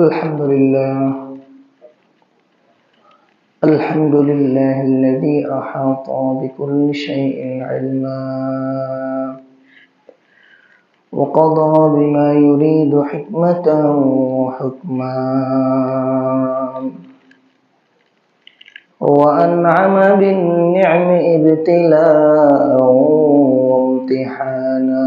الحمد لله. الحمد لله الذي أحاط بكل شيء علما. وقضى بما يريد حكمة وحكما. وأنعم بالنعم ابتلاء وامتحانا.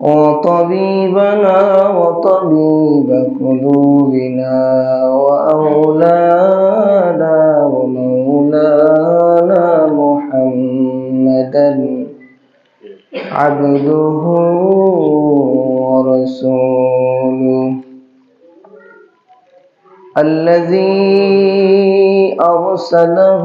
وطبيبنا وطبيب قلوبنا وأولانا ومولانا محمدا عبده ورسوله الذي أرسله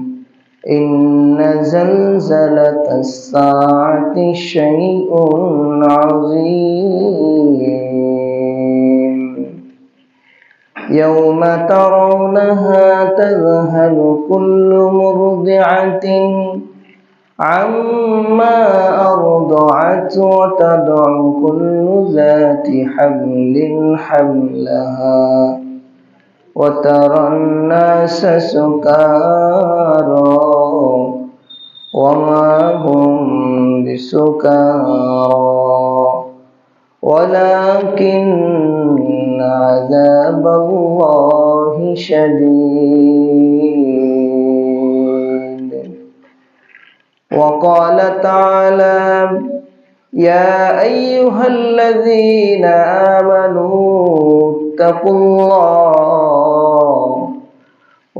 إن زلزلة الساعة شيء عظيم. يوم ترونها تذهل كل مرضعة عما أرضعت وتدع كل ذات حمل حملها. وترى الناس سكارى. وما هم بسكارى. ولكن عذاب الله شديد. وقال تعالى يا أيها الذين آمنوا اتقوا الله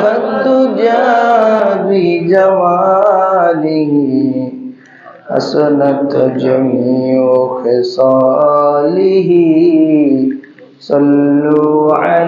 فالدجى بجماله حسنت جميع خصاله صلوا عليه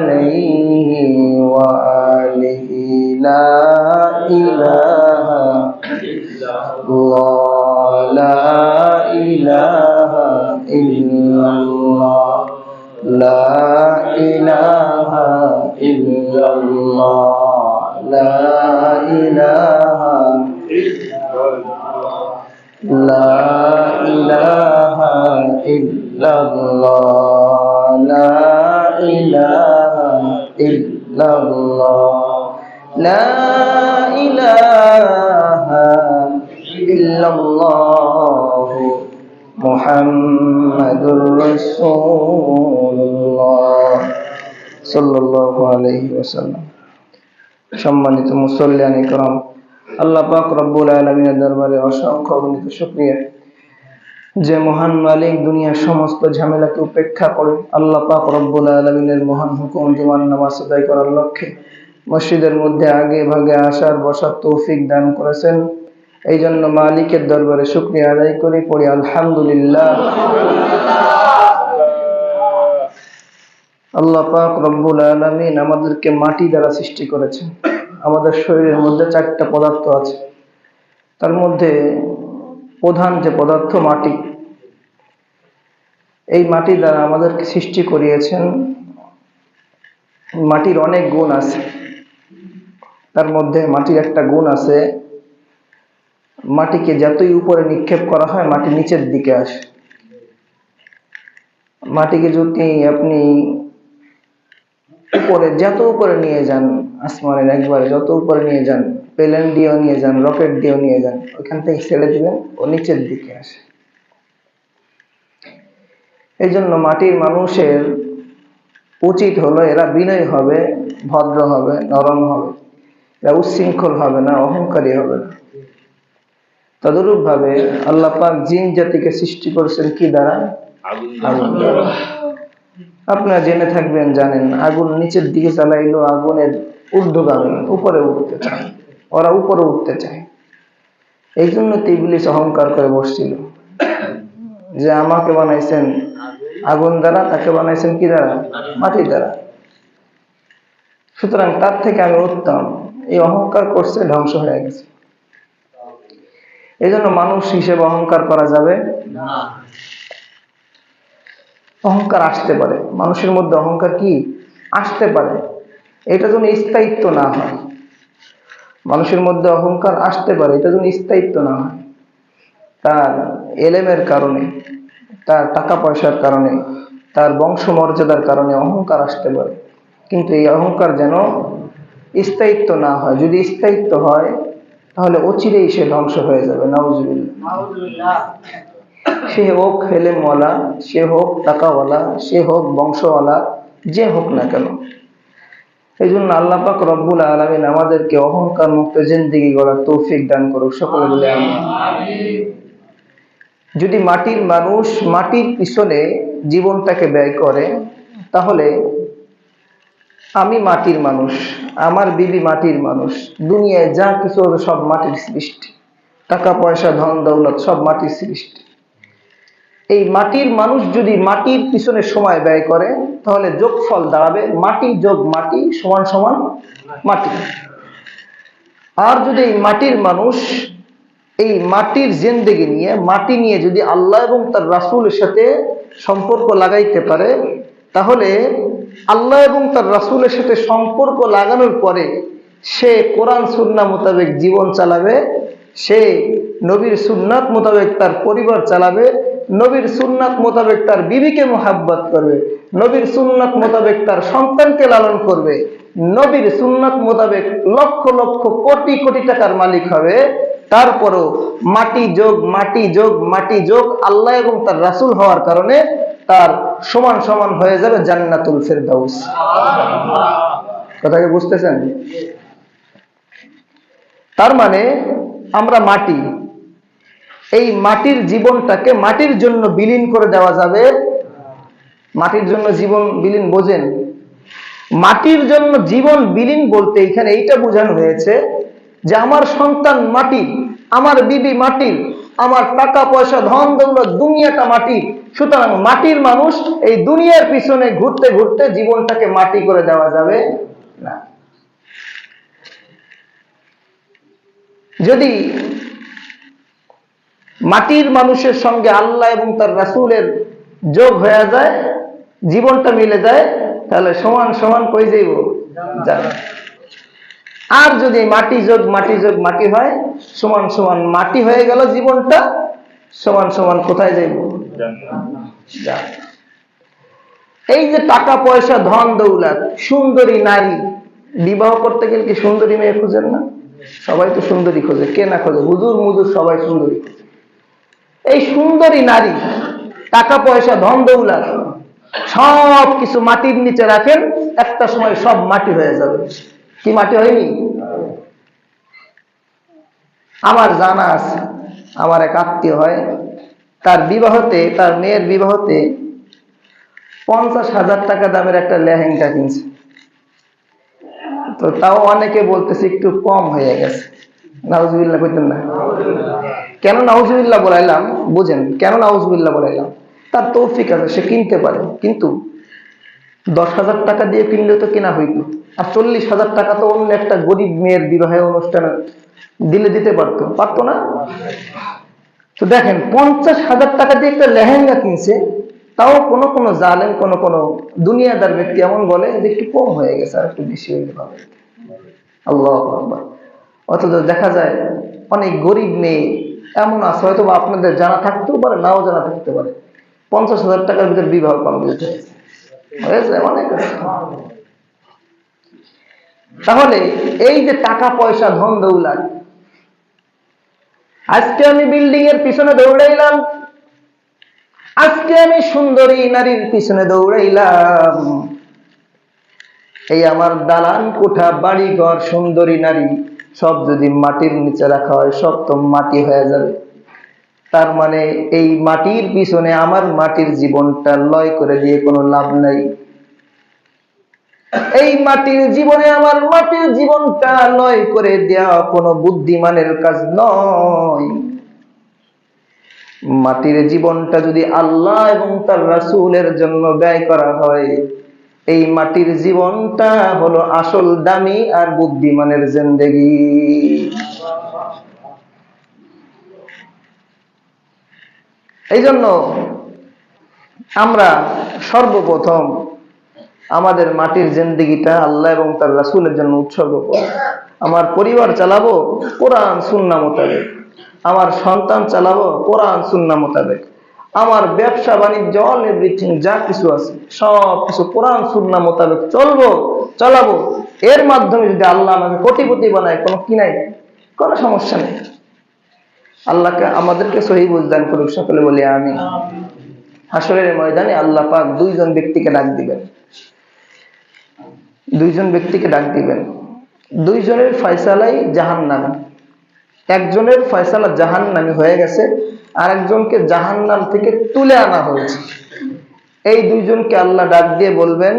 সম্মানিত মুসল্লিয়ানি করম, আল্লাহ পাক রব্বুল আলমিনের দরবারে অসংখ্য অগণিত সুক্রিয়া যে মহান মালিক দুনিয়ার সমস্ত ঝামেলাকে উপেক্ষা করে আল্লাহ পাক রব্বুল আলমিনের মহান হুকুম জুমান নামাজ আদায় করার লক্ষ্যে মসজিদের মধ্যে আগে ভাগে আসার বসার তৌফিক দান করেছেন। এই জন্য মালিকের দরবারে শুক্রিয়া আদায় করে, পড়ি আলহামদুলিল্লাহ। আল্লাহ পাক রব্বুল আলমিন আমাদেরকে মাটি দ্বারা সৃষ্টি করেছেন। আমাদের শরীরের মধ্যে চারটা পদার্থ আছে। তার মধ্যে প্রধান যে পদার্থ মাটি। এই মাটি দ্বারা আমাদেরকে সৃষ্টি করিয়েছেন। মাটির অনেক গুণ আছে। তার মধ্যে মাটির একটা গুণ আছে। মাটিকে যতই উপরে নিক্ষেপ করা হয়, মাটি নিচের দিকে আসে। মাটিকে যদি আপনি উপরে যত উপরে নিয়ে যান আসমানের একবারে যত উপরে নিয়ে যান, প্লেন দিয়েও নিয়ে যান, রকেট দিয়েও নিয়ে যান, ওইখান থেকে ছেড়ে দিবেন, ও নিচের দিকে আসে। এই জন্য মাটির মানুষের উচিত হলো এরা বিনয় হবে, ভদ্র হবে, নরম হবে, এরা উচ্ছৃঙ্খল হবে না, অহংকারী হবে না। তদরূপ ভাবে আল্লাহ পাক জিন জাতিকে সৃষ্টি করেছেন কি দ্বারা। আপনারা জেনে থাকবেন, জানেন, আগুন নিচের দিকে চালাইলো, আগুনের ঊর্ধ্বগামী, উপরে উঠতে চায়, ওরা উপরে উঠতে চায়। এই জন্য তিবলিস অহংকার করে বসছিল। যে আমাকে বানাইছেন আগুন দ্বারা, তাকে বানাইছেন কি দ্বারা? মাটি দ্বারা। সুতরাং তার থেকে আমি উত্তম। এই অহংকার করছে, ধ্বংস হয়ে গেছে। এই জন্য মানুষ হিসেবে অহংকার করা যাবে অহংকার আসতে পারে। মানুষের মধ্যে অহংকার কি? আসতে পারে। এটা যেন স্থায়িত্ব না হয়। মানুষের মধ্যে অহংকার আসতে পারে, এটা যেন স্থায়িত্ব না হয়। তার এলেমের কারণে, তার টাকা পয়সার কারণে, তার বংশমর্যাদার কারণে অহংকার আসতে পারে। কিন্তু এই অহংকার যেন স্থায়িত্ব না হয়। যদি স্থায়িত্ব হয়, তাহলে অচিরেই সে ধ্বংস হয়ে যাবে। নাউজুবিল্লাহ। সে হোক হেলেমওয়ালা সে হোক টাকাওয়ালা, সে হোক বংশওয়ালা, যে হোক না কেন। এই জন্য আল্লাপাক রব্বুল আলমিন আমাদেরকে অহংকার মুক্ত জিন্দিগি গড়ার তৌফিক দান করুক। সকলে বলে যদি মাটির মানুষ মাটির পিছনে জীবনটাকে ব্যয় করে, তাহলে আমি মাটির মানুষ, আমার বিবি মাটির মানুষ, দুনিয়ায় যা কিছু সব মাটির সৃষ্টি। টাকা, পয়সা, ধন, দৌলত সব মাটির সৃষ্টি। এই মাটির মানুষ যদি মাটির পিছনে সময় ব্যয় করে, তাহলে যোগফল দাঁড়াবে মাটি যোগ মাটি সমান সমান মাটি। আর যদি এই মাটির মানুষ এই মাটির জেন্দেগি নিয়ে, মাটি নিয়ে যদি আল্লাহ এবং তার রাসুলের সাথে সম্পর্ক লাগাইতে পারে, তাহলে আল্লাহ এবং তার রাসুলের সাথে সম্পর্ক লাগানোর পরে সে কোরআন সুন্না মোতাবেক জীবন চালাবে, সে নবীর সুন্নাত মোতাবেক তার পরিবার চালাবে নবীর সুন্নাত মোতাবেক তার বিবিকে মোহাব্বত করবে, নবীর সুন্নাত মোতাবেক তার সন্তানকে লালন করবে, নবীর সুন্নাত মোতাবেক লক্ষ লক্ষ কোটি কোটি টাকার মালিক হবে, তারপরও মাটি যোগ মাটি যোগ মাটি যোগ আল্লাহ এবং তার রাসুল হওয়ার কারণে তার সমান সমান হয়ে যাবে জান্নাতুল ফেরদাউস। কথাকে বুঝতেছেন? তার মানে আমরা মাটি এই মাটির জীবনটাকে মাটির জন্য বিলীন করে দেওয়া যাবে। মাটির জন্য জীবন বিলীন বোঝেন। মাটির জন্য জীবন বিলীন বলতে এখানে এইটা বোঝানো হয়েছে যে আমার সন্তান মাটির আমার বিবি মাটির আমার টাকা পয়সা, ধন দৌলত, দুনিয়াটা মাটি। সুতরাং মাটির মানুষ এই দুনিয়ার পিছনে ঘুরতে ঘুরতে জীবনটাকে মাটি করে দেওয়া যাবে না। যদি মাটির মানুষের সঙ্গে আল্লাহ এবং তার রাসূলের যোগ হয়ে যায়, জীবনটা মিলে যায়, তাহলে সমান সমান কই যাইব? আর যদি মাটি যোগ মাটি যোগ, মাটি হয়, সমান সমান মাটি হয়ে গেল জীবনটা, সমান সমান কোথায় যাইব? এই যে টাকা, পয়সা, ধন, দৌলত, সুন্দরী নারী, বিবাহ করতে গেলে কি সুন্দরী মেয়ে খোঁজেন না? সবাই তো সুন্দরী খোঁজে, কে না খোঁজে? হুজুর, মুজুর সবাই সুন্দরী। খোঁজে এই সুন্দরী নারী, টাকা পয়সা, ধন দৌলত, সব কিছু মাটির নিচে রাখেন, একটা সময় সব মাটি হয়ে যাবে। কি মাটি হয়নি? আমার জানা আছে, আমার এক আত্মীয় হয়, তার বিবাহতে, তার মেয়ের বিবাহতে পঞ্চাশ হাজার টাকা দামের একটা লেহেঙ্গা কিনছে। তো তাও অনেকে বলতেছে একটু কম হয়ে গেছে। নাউজুবিল্লাহ করতেন না। কেন নাউজুবিল্লাহ বলাইলাম? বুঝেন, কেন নাউজুবিল্লাহ বলাইলাম? তার তৌফিক আছে, সে কিনতে পারে, কিন্তু দশ হাজার টাকা দিয়ে কিনলে তো কেনা হইত আর চল্লিশ হাজার টাকা তো অন্য একটা গরিব মেয়ের বিবাহের অনুষ্ঠানে দিলে দিতে পারতো পারতো না? তো দেখেন, পঞ্চাশ হাজার টাকা দিয়ে একটা লেহেঙ্গা কিনছে, তাও কোনো কোনো জালেন কোনো কোনো দুনিয়াদার ব্যক্তি এমন বলে যে একটু কম হয়ে গেছে, আর একটু বেশি হয়ে হতো। আল্লাহ অথচ দেখা যায়, অনেক গরিব মেয়ে এমন আছে, হয়তো আপনাদের জানা থাকতেও পারে, নাও জানা থাকতে পারে। পঞ্চাশ হাজার টাকার ভিতরে বিবাহ কমপ্লিট হয়েছে, অনেক তাহলে এই যে টাকা পয়সা ধন দৌলাত, আজকে আমি বিল্ডিং এর পিছনে দৌড়াইলাম। আজকে আমি সুন্দরী নারীর পিছনে দৌড়াইলাম। এই আমার দালান কোঠা বাড়ি ঘর সুন্দরী নারী, সব যদি মাটির নিচে রাখা হয়, সব তো মাটি হয়ে যাবে। তার মানে এই মাটির পিছনে আমার মাটির জীবনটা লয় করে দিয়ে কোনো লাভ নাই। এই মাটির জীবনে আমার মাটির জীবনটা লয় করে দেওয়া কোনো বুদ্ধিমানের কাজ নয়। মাটির জীবনটা যদি আল্লাহ এবং তার রাসূলের জন্য ব্যয় করা হয় এই মাটির জীবনটা হলো আসল দামি আর বুদ্ধিমানের জিন্দেগি। এই জন্য আমরা সর্বপ্রথম আমাদের মাটির জিন্দিগিটা আল্লাহ এবং তার রাসূলের জন্য উৎসর্গ করব। আমার পরিবার চালাবো কোরআন সুন্নাহ মোতাবেক। আমার সন্তান চালাবো কোরআন সুন্নাহ মোতাবেক। আমার ব্যবসা, বাণিজ্য অল এভরিথিং যা কিছু আছে, সব কিছু কোরআন, সুন্নাহ মোতাবেক চলবো, চালাবো। এর মাধ্যমে যদি আল্লাহ আমাকে কোটিপতি বানায়, কোনো কি নাই? কোনো সমস্যা নেই। আল্লাহকে, আমাদেরকে সহি বুঝদান করুক, সকলে বলি আমি হাসরের ময়দানে আল্লাহ পাক দুইজন ব্যক্তিকে ডাক দিবেন। দুইজন ব্যক্তিকে ডাক দিবেন। দুইজনের ফয়সালাই জাহান নামে একজনের ফয়সালা জাহান নামে হয়ে গেছে। আর একজনকে জাহান নাম থেকে তুলে আনা হয়েছে। এই দুইজনকে আল্লাহ ডাক দিয়ে বলবেন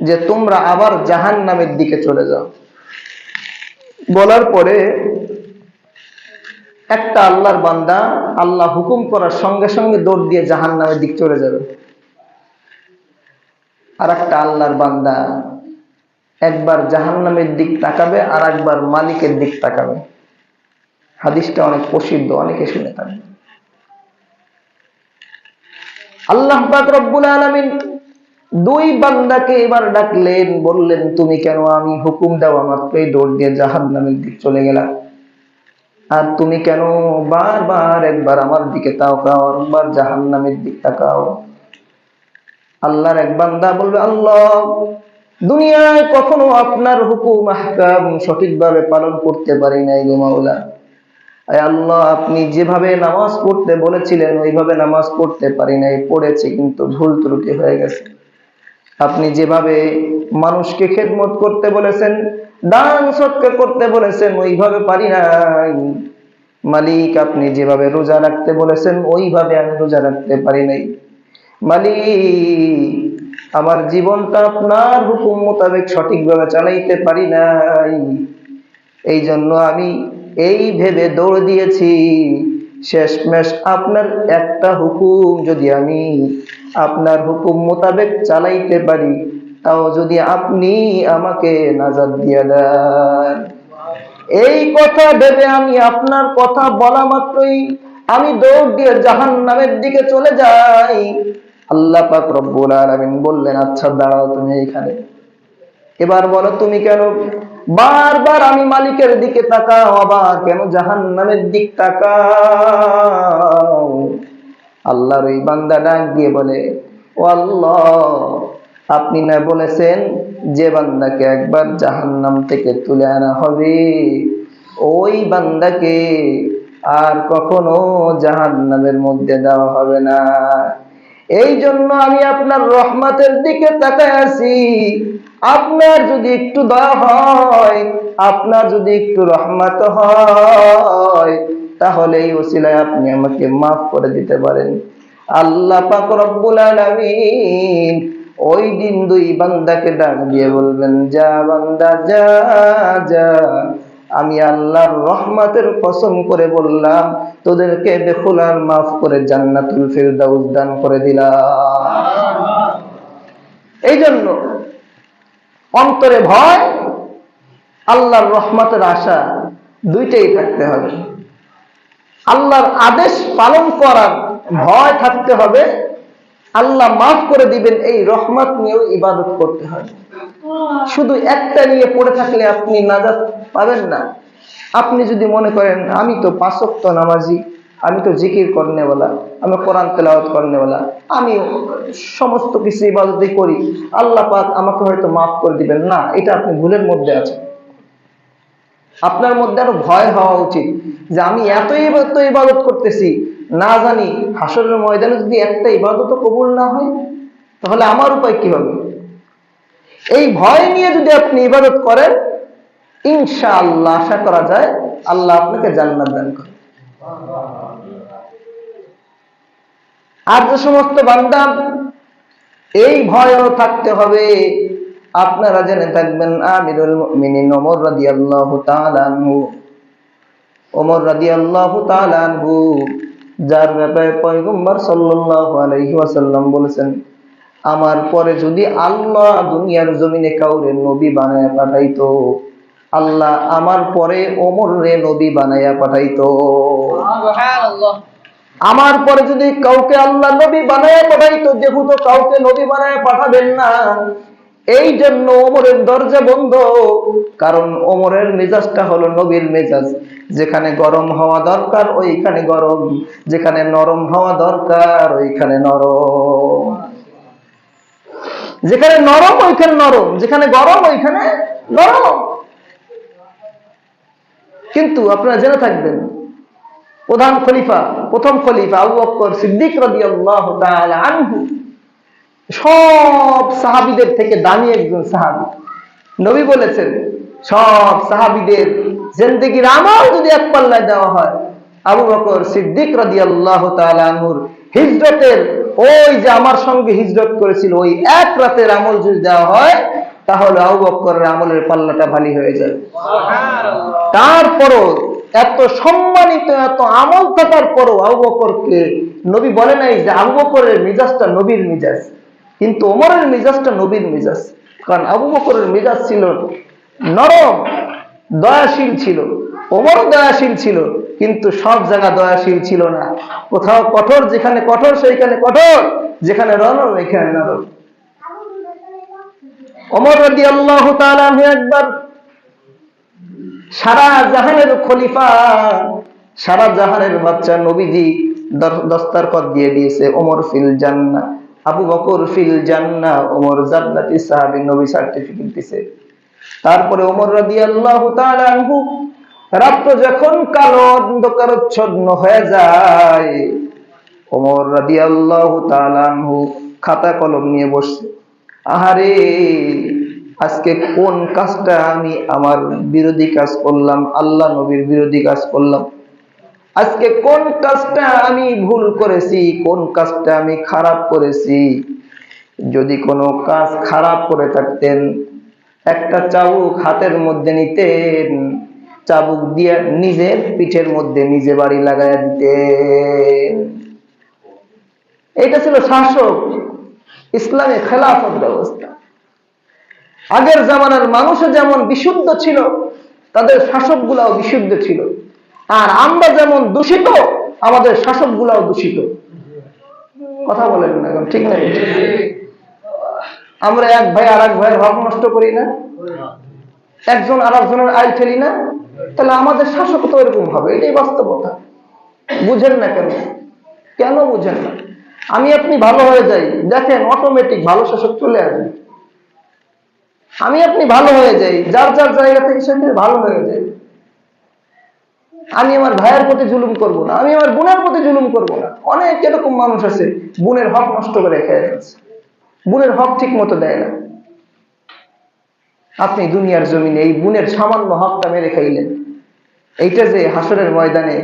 যে, তোমরা আবার জাহান নামের দিকে চলে যাও। বলার পরে একটা আল্লাহর বান্দা আল্লাহ হুকুম করার সঙ্গে সঙ্গে দৌড় দিয়ে জাহান নামের দিক চলে যাবে। আর একটা আল্লাহর বান্দা একবার জাহান নামের দিক তাকাবে আর একবার মালিকের দিক তাকাবে। হাদিসটা অনেক প্রসিদ্ধ, অনেকে শুনে থাকবে আল্লাহ রব্বুল আলামিন দুই বান্দাকে এবার ডাকলেন, বললেন, তুমি কেন আমি হুকুম দেওয়া মাত্রই দৌড় দিয়ে জাহান্নামের দিক চলে গেলা। আর তুমি কেন বারবার একবার আমার দিকে তাকাও আর একবার জাহান্নামের দিক তাকাও? আল্লাহর এক বান্দা বলবে, আল্লাহ, দুনিয়ায় কখনো আপনার হুকুম, আহকাম সঠিকভাবে পালন করতে পারি নাই গো মাওলা। আল্লাহ, আপনি যেভাবে নামাজ পড়তে বলেছিলেন, ওইভাবে নামাজ পড়তে পারি নাই, পড়েছি কিন্তু ভুল ত্রুটি হয়ে গেছে। আপনি যেভাবে মানুষকে খেদমত করতে বলেছেন, দান সৎকার করতে বলেছেন, ওইভাবে পারি নাই। মালিক, আপনি যেভাবে রোজা রাখতে বলেছেন, ওইভাবে আমি রোজা রাখতে পারি নাই। মালিক, আমার জীবনটা আপনার হুকুম মোতাবেক সঠিকভাবে চালাইতে পারি নাই। এই জন্য আমি এই ভেবে দৌড় দিয়েছি। শেষমেশ আপনার একটা হুকুম যদি আমি আপনার হুকুম মোতাবেক চালাইতে পারি, তাও যদি আপনি আমাকে নাজাদ দিয়ে দেন। এই কথা ভেবে আমি আপনার কথা বলা মাত্রই আমি দৌড় দিয়ে জাহান নামের দিকে চলে যাই। আল্লাহ পাক রব্বুল আলামিন বললেন আচ্ছা দাঁড়াও তুমি এখানে। এবার বলো তুমি কেন বারবার আমি মালিকের দিকে তাকাও, আবার কেন জাহান নামের দিক তাকাও? আল্লাহর ওই বান্দা ডাক দিয়ে বলে, ও আল্লাহ, আপনি না বলেছেন যে বান্দাকে একবার জাহান্নাম থেকে তুলে আনা হবে? ওই বান্দাকে আর কখনো জাহান্নামের মধ্যে দেওয়া হবে না। এই জন্য আমি আপনার রহমতের দিকে তাকায় আছি। আপনার যদি একটু দয়া হয় আপনার যদি একটু রহমত হয় তাহলে এই ওসিলায় আপনি আমাকে মাফ করে দিতে পারেন। আল্লাহ পাক রব্বুল আলামিন ওই দিন দুই বান্দাকে ডাক দিয়ে বলবেন যা বান্দা যা যা। আমি আল্লাহর রহমতের কসম করে বললাম তোদেরকে বেকুল আর মাফ করে জান্নাতুল ফিরদাউস দান করে দিলাম। এই জন্য অন্তরে ভয়, আল্লাহর রহমতের আশা, দুইটাই থাকতে হবে। আল্লাহর আদেশ পালন করার ভয় থাকতে হবে। আল্লাহ মাফ করে দিবেন, এই রহমত নিয়েও ইবাদত করতে হবে শুধু একটা নিয়ে পড়ে থাকলে আপনি নাজাত পাবেন না। আপনি যদি মনে করেন, আমি তো পাঁচক্ত নামাজি আমি তো জিকির করনেওয়ালা আমি কোরআন তেলাওয়াত করনেওয়ালা আমি সমস্ত কিছু ইবাদতই করি। আল্লাহ পাক আমাকে হয়তো মাফ করে দিবেন। না, এটা আপনি ভুলের মধ্যে আছেন। আপনার মধ্যে আরও ভয় হওয়া উচিত যে আমি এত এত ইবাদত করতেছি, না জানি হাসরের ময়দানে যদি একটা ইবাদতও কবুল না হয়, তাহলে আমার উপায় কি হবে? এই ভয় নিয়ে যদি আপনি ইবাদত করেন, ইনশাআল্লাহ, আশা করা যায় আল্লাহ আপনাকে জান্নাত দান করে আর যে সমস্ত বান্দা, এই ভয়ও থাকতে হবে। আপনারা জেনে থাকবেন, আমিরুল রাদিয়াল্লাহু তাআলা আনহু। ওমর রাদিয়াল্লাহু তাআলা আনহু, যার ব্যাপারে পয়গম্বর সাল্লাল্লাহু আলাইহি ওয়াসাল্লাম বলেছেন, আমার পরে যদি আল্লাহ দুনিয়ার জমিনে কাউরে নবী বানায় পাঠাইতো, আল্লাহ আমার পরে ওমর রে নবী বানাইয়া পাঠাইতো। আমার পরে যদি কাউকে আল্লাহ নবী বানায় পাঠাইতো যেহেতু কাউকে নবী বানায় পাঠাবেন না। এই জন্য ওমরের দরজা বন্ধ। কারণ ওমরের মেজাজটা হলো নবীর মেজাজ। যেখানে গরম হওয়া দরকার, ওইখানে গরম। যেখানে নরম হওয়া দরকার, ওইখানে নরম। যেখানে নরম, ওইখানে নরম। যেখানে গরম, ওইখানে নরম। কিন্তু আপনারা জেনে থাকবেন প্রধান খলিফা প্রথম খলিফা আবু বকর সিদ্দিক রাদিয়াল্লাহু তাআলা আনহু। সব সাহাবীদের থেকে দামি একজন সাহাবী। নবী বলেছেন সব সাহাবীদের জিন্দেগির আমল যদি এক পাল্লায় দেওয়া হয় আবু বকর সিদ্দিক রাদিয়াল্লাহু তাআলা আনহুর হিজরতের ওই যে আমার সঙ্গে হিজরত করেছিল ওই এক রাতের আমল যদি দেওয়া হয় তাহলে আবু বকরের আমলের পাল্লাটা ভারী হয়ে যাবে তারপরও এত সম্মানিত, এত আমল থাকার পরও আবু বকরকে নবী বলে নাই যে আবু বকরের মিজাজটা নবীর মিজাজ, কিন্তু ওমরের মিজাজটা নবীর মিজাজ। কারণ আবু বকরের মিজাজ ছিল নরম, দয়াশীল ছিল। ওমরও দয়াশীল ছিল, কিন্তু সব জায়গা দয়াশীল ছিল না। কোথাও কঠোর, যেখানে কঠোর, সেইখানে কঠোর, যেখানে নরম এখানে নরম। ওমর রাদি আল্লাহ একবার সারা জাহানের খলিফা, সারা জাহানের বাচ্চা নবীজি দস্তার দস্তারপত দিয়ে দিয়েছে, ওমর ফিল জান্না আবু বকর ফিল জান্না ওমর জান্নাতি সাহাবী নবী সার্টিফিকেট দিছে। তারপরে ওমর রাদিয়াল্লাহু তাআলা আনহু, রাত্র যখন কালো অন্ধকারচ্ছন্ন হয়ে যায়, ওমর রাদিয়াল্লাহু তাআলা আনহু খাতা কলম নিয়ে বসছে। আহারে! আজকে কোন কাজটা আমি আমার বিরোধী কাজ করলাম? আল্লাহ নবীর বিরোধী কাজ করলাম। আজকে কোন কাজটা আমি ভুল করেছি? কোন কাজটা আমি খারাপ করেছি? যদি কোনো কাজ খারাপ করে থাকতেন, একটা চাবুক হাতের মধ্যে নিতেন, চাবুক দিয়ে নিজের পিঠের মধ্যে নিজে বাড়ি লাগাইয়া দিতেন। এটা ছিল শাসক ইসলামে খেলাফত ব্যবস্থা। আগের জামানার মানুষও যেমন বিশুদ্ধ ছিল, তাদের শাসক গুলাও বিশুদ্ধ ছিল। আর আমরা যেমন দূষিত, আমাদের শাসক গুলাও দূষিত। কথা বলেন না এখন, ঠিক না? আমরা এক ভাই আর এক ভাইয়ের হক নষ্ট করি না। একজন আর একজনের আয় ফেলি না। তাহলে আমাদের শাসক তো এরকম হবে, এটাই বাস্তবতা। বুঝেন না কেন? কেন বুঝেন না? আমি আপনি ভালো হয়ে যাই। দেখেন অটোমেটিক ভালো শাসক চলে আসবে। আমি আপনি ভালো হয়ে যাই, যার যার জায়গা থেকে সেখানে ভালো হয়ে যায় আমি আমার ভাইয়ের প্রতি জুলুম করব না, আমি আমার বোনের প্রতি জুলুম করব না। অনেক এরকম মানুষ আছে, বোনের হক নষ্ট করে খেয়ে যাচ্ছে বোনের হক ঠিক মতো দেয় না। আপনি দুনিয়ার জমিনে এই বোনের সামান্য হকটা মেরে খাইলেন। এইটা যে হাসরের ময়দানে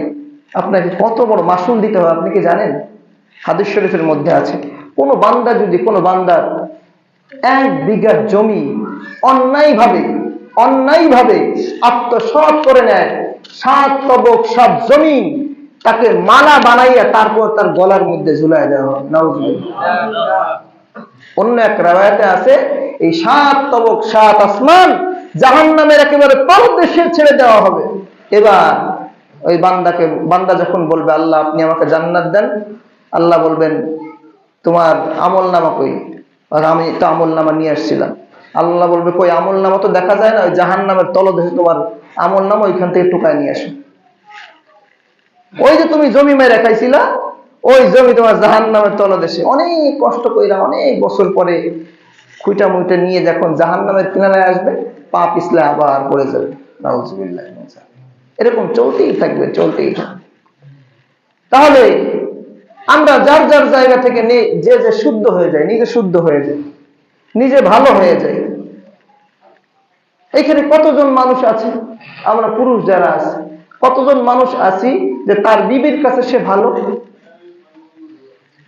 আপনাকে কত বড় মাসুল দিতে হবে, আপনি কি জানেন? হাদিস শরীফের মধ্যে আছে, কোনো বান্দা যদি কোনো বান্দার এক বিঘা জমি অন্যায়ভাবে অন্যায়ভাবে আত্মসৎ করে নেয়। সাত তবক সব জমি তাকে মালা বানাইয়া তারপর তার গলার মধ্যে ঝুলাই দেওয়া অন্য এক রাবায়াতে আছে, এই সাত তবক, সাত আসমান জাহান নামের একেবারে তলদেশে ছেড়ে দেওয়া হবে। এবার ওই বান্দাকে, বান্দা যখন বলবে, আল্লাহ, আপনি আমাকে জান্নাত দেন। আল্লাহ বলবেন, তোমার আমল নামা কই? আর আমি তো আমল নামা নিয়ে আসছিলাম। আল্লাহ বলবে, কই, আমল নামা তো দেখা যায় না, ওই জাহান নামের তলদেশে তোমার আমল নামা ওইখান থেকে টুকায় নিয়ে আসো। ওই যে তুমি জমি মেরে খাইছিলা, ওই জমি তোমার জাহান নামের তলদেশে। অনেক কষ্ট কইরা, অনেক বছর পরে খুঁটা মুইটা নিয়ে যখন জাহান নামের কিনারায় আসবে, পা পিছলে আবার পড়ে যাবে। নাউজুবিল্লাহ। এরকম চলতেই থাকবে চলতেই থাকবে। তাহলে আমরা যার যার জায়গা থেকে নেই যে যে শুদ্ধ হয়ে যায়, নিজে শুদ্ধ হয়ে যায়, নিজে ভালো হয়ে যায়। এখানে কতজন মানুষ আছে? আমরা পুরুষ যারা আছি, কতজন মানুষ আছি যে তার বিবির কাছে সে ভালো?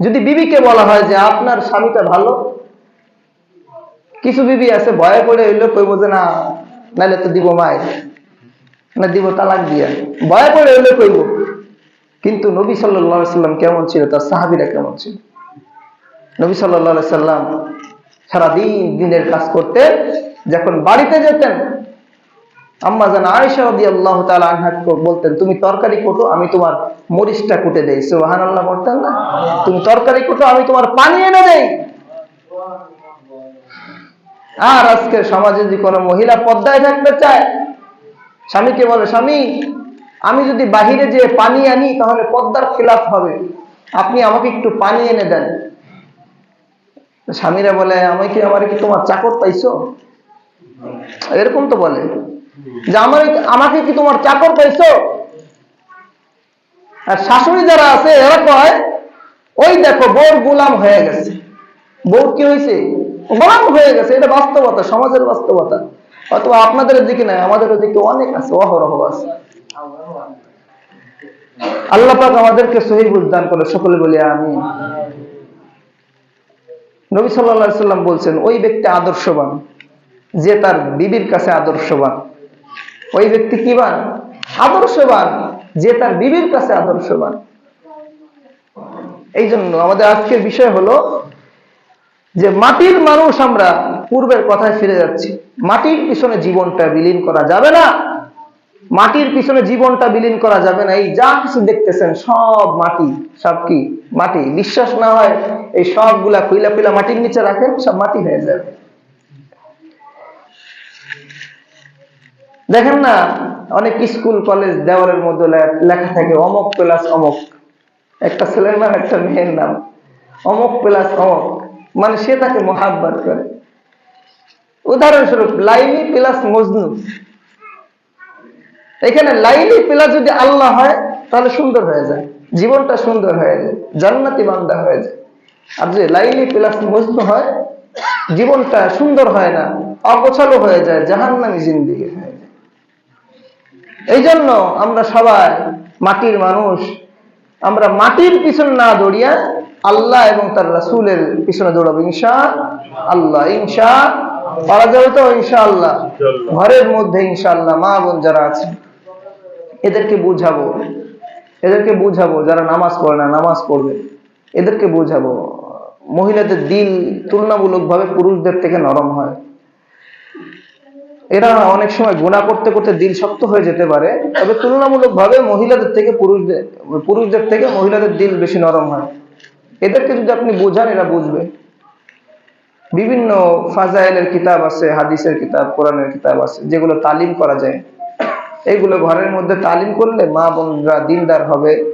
যদি বিবিকে বলা হয় যে আপনার স্বামীটা ভালো, কিছু বিবি আছে, ভয়ে করে হইল কইব যে না নাহলে তো দিব মায়ের, না, দিব তালাক দিয়া। ভয়ে করে হইল কইব কিন্তু নবী সাল্লাহ সাল্লাম কেমন ছিল? তার সাহাবিরা কেমন ছিল? নবী সাল্লাহ সাল্লাম সারাদিন দিনের কাজ করতেন, যখন বাড়িতে যেতেন, আম্মা জান আয়েশা তাআলা আনহা বলতেন, তুমি তরকারি কোটো, আমি তোমার মরিচটা কুটে দেই। সুবহানাল্লাহ বলতেন না? তুমি তরকারি কোটো, আমি তোমার পানি এনে দেই। আর আজকের সমাজে যদি কোনো মহিলা পদ্মায় থাকতে চায়, স্বামীকে বলে, স্বামী আমি যদি বাহিরে যে পানি আনি, তাহলে পদ্মার খিলাফ হবে। আপনি আমাকে একটু পানি এনে দেন। স্বামীরা বলে আমি কি, আমার কি তোমার চাকর পাইছো? এরকম তো বলে। যে আমার আমাকে কি তোমার চাকর পাইছো? আর শাশুড়ি যারা আছে, এরা কয়, ওই দেখো বউর গোলাম হয়ে গেছে। বউ কি হয়েছে গোলাম হয়ে গেছে। এটা বাস্তবতা, সমাজের বাস্তবতা। অথবা আপনাদের দিকে নাই, আমাদের ওদিকে অনেক আছে, অহরহ আছে। আল্লাহ পাক আমাদেরকে সহি দান করে, সকলে বলি আমি নবী সাল্লাহ সাল্লাম বলছেন, ওই ব্যক্তি আদর্শবান, যে তার বিবির কাছে আদর্শবান। ওই ব্যক্তি কি বান? আদর্শবান, যে তার বিবির কাছে আদর্শবান। এই জন্য আমাদের আজকের বিষয় হলো যে মাটির মানুষ আমরা পূর্বের কথায় ফিরে যাচ্ছি। মাটির পিছনে জীবনটা বিলীন করা যাবে না। মাটির পিছনে জীবনটা বিলীন করা যাবে না। এই যা কিছু দেখতেছেন, সব মাটি, সব কি? মাটি। বিশ্বাস না হয় এই সবগুলা কুইলা কুইলা মাটির নিচে রাখেন, সব মাটি হয়ে যাবে। দেখেন না, অনেক স্কুল, কলেজ, দেওয়ালের মধ্যে লেখা থাকে, অমক প্লাস অমক। একটা ছেলের নাম, একটা মেয়ের নাম। অমক প্লাস অমক। মানে সে তাকে মহাব্বত করে। উদাহরণস্বরূপ লাইলি প্লাস মজনু। এখানে লাইলি প্লাস যদি আল্লাহ হয় তাহলে সুন্দর হয়ে যায়। জীবনটা সুন্দর হয়ে যায়। জান্নাতি বান্দা হয়ে যায়। আর যে লাইলি প্লাস মজনু হয় জীবনটা সুন্দর হয় না অগোছালো হয়ে যায় জাহান্নামি জিন্দিগি হয়ে যায়। এই জন্য আমরা সবাই মাটির মানুষ। আমরা মাটির পিছনে না দৌড়িয়া আল্লাহ এবং তার রাসূলের পিছনে দৌড়াবো ইনশা আল্লাহ ইনশা পারা যাবে তো ইনশা আল্লাহ ঘরের মধ্যে ইনশাআল্লাহ মা বোন যারা আছে। এদেরকে বুঝাবো। এদেরকে বুঝাবো, যারা নামাজ পড়ে না, নামাজ পড়বে। এদেরকে বুঝাবো। মহিলাদের দিল তুলনামূলকভাবে পুরুষদের থেকে নরম হয়। এরা অনেক সময় গুণা করতে করতে দিল শক্ত হয়ে যেতে পারে, তবে তুলনামূলকভাবে মহিলাদের থেকে পুরুষদের পুরুষদের থেকে মহিলাদের দিল বেশি নরম হয়। এদেরকে যদি আপনি বোঝান, এরা বুঝবে। বিভিন্ন ফাজাইলের কিতাব আছে, হাদিসের কিতাব, কোরআনের কিতাব আছে, যেগুলো তালিম করা যায়। এইগুলো ঘরের মধ্যে তালিম করলে মা বোনরা দিনদার হবে,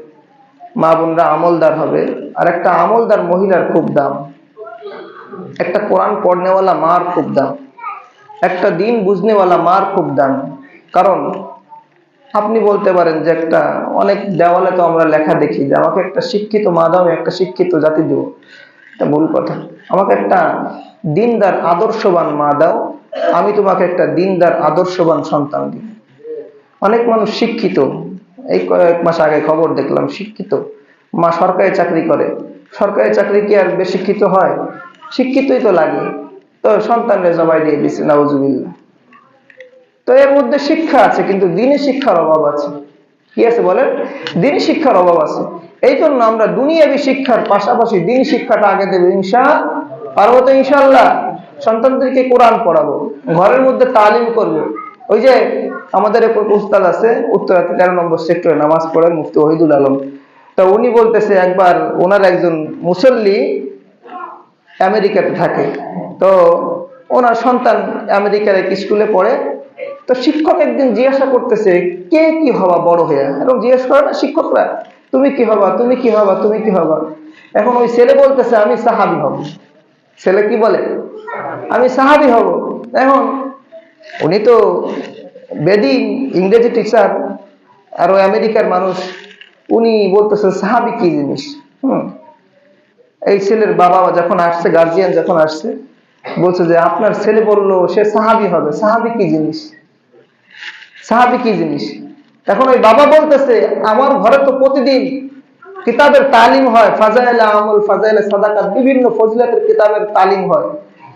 মা বোনরা আমলদার হবে। আর একটা আমলদার মহিলার খুব দাম। একটা কোরআন পড়নেওয়ালা মার খুব দাম। একটা দিন বুঝনেওয়ালা মার খুব দাম। কারণ আপনি বলতে পারেন যে একটা অনেক দেওয়ালে তো আমরা লেখা দেখি যে আমাকে একটা শিক্ষিত মা দাও একটা শিক্ষিত জাতি দেব। এটা ভুল কথা। আমাকে একটা দিনদার, আদর্শবান মা দাও, আমি তোমাকে একটা দিনদার, আদর্শবান সন্তান দিব। অনেক মানুষ শিক্ষিত। এই কয়েক মাস আগে খবর দেখলাম, শিক্ষিত। মা সরকারি চাকরি করে। সরকারি চাকরি কি আর বেশি শিক্ষিত হয়? শিক্ষিতই তো লাগে। তো সন্তানরে জবাই দিয়ে দিচ্ছে নাউজুবিল্লাহ। তো এর মধ্যে শিক্ষা আছে, কিন্তু দিনী শিক্ষার অভাব আছে। কি আছে বলেন? দিনী শিক্ষার অভাব আছে। এই জন্য আমরা দুনিয়াবি শিক্ষার পাশাপাশি দিন শিক্ষাটা আগে দেবো ইনশা পারব তো ইনশাল্লাহ সন্তানদেরকে কোরআন পড়াবো, ঘরের মধ্যে তালিম করব। ওই যে আমাদের উস্তাদ আছে উত্তরা তেরো নম্বর সেক্টরে নামাজ পড়েন মুফতি ওহিদুল আলম। তা উনি বলতেছে একবার ওনার একজন মুসল্লি আমেরিকাতে থাকে। তো ওনার সন্তান আমেরিকার এক স্কুলে পড়ে। তো শিক্ষক একদিন জিজ্ঞাসা করতেছে, কে কি হবা বড় হয়ে এবং জিজ্ঞেস করে, না, শিক্ষকরা। তুমি কি হবা? তুমি কি হবা? তুমি কি হবা? এখন ওই ছেলে বলতেছে, আমি সাহাবি হব। ছেলে কি বলে? আমি সাহাবি হব। এখন উনি তো বেদিন ইংরেজি টিচার আর ওই আমেরিকার মানুষ। উনি বলতেছে সাহাবি কি জিনিস? হুম। এই ছেলের বাবা যখন আসছে গার্জিয়ান যখন আসছে, বলছে যে, আপনার ছেলে বলল সে সাহাবি হবে। সাহাবি কি জিনিস? সাহাবি কি জিনিস? এখন ওই বাবা বলতেছে, আমার ঘরে তো প্রতিদিন কিতাবের তালিম হয়। ফাজাইল আমল, ফাজাইল সাদাকাত, বিভিন্ন ফজিলাতের কিতাবের তালিম হয়।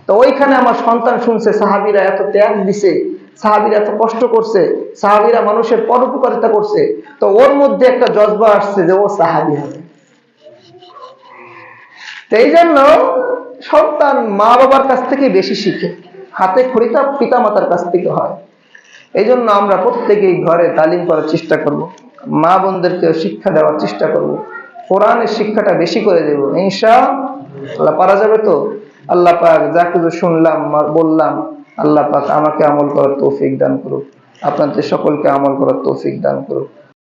তো ওইখানে আমার সন্তান শুনছে, সাহাবিরা এত ত্যাগ দিছে, সাহাবিরা এত কষ্ট করছে, সাহাবিরা মানুষের পরোপকারিতা করছে, তো ওর মধ্যে একটা জজবা আসছে যে ও সাহাবি হবে। এই জন্য সন্তান মা বাবার কাছ থেকে বেশি শিখে, হাতে খড়িটা পিতা মাতার কাছ থেকে হয়। এই জন্য আমরা প্রত্যেকেই ঘরে তালিম করার চেষ্টা করব মা বোনদেরকে শিক্ষা দেওয়ার চেষ্টা করব, কোরআনের শিক্ষাটা বেশি করে দেব, ইনশা পারা যাবে তো? আল্লাহ পাক যা কিছু শুনলাম বললাম, আল্লাহ পাক আমাকে আমল করার তৌফিক দান করুক। আপনাদের সকলকে আমল করার তৌফিক দান করুক।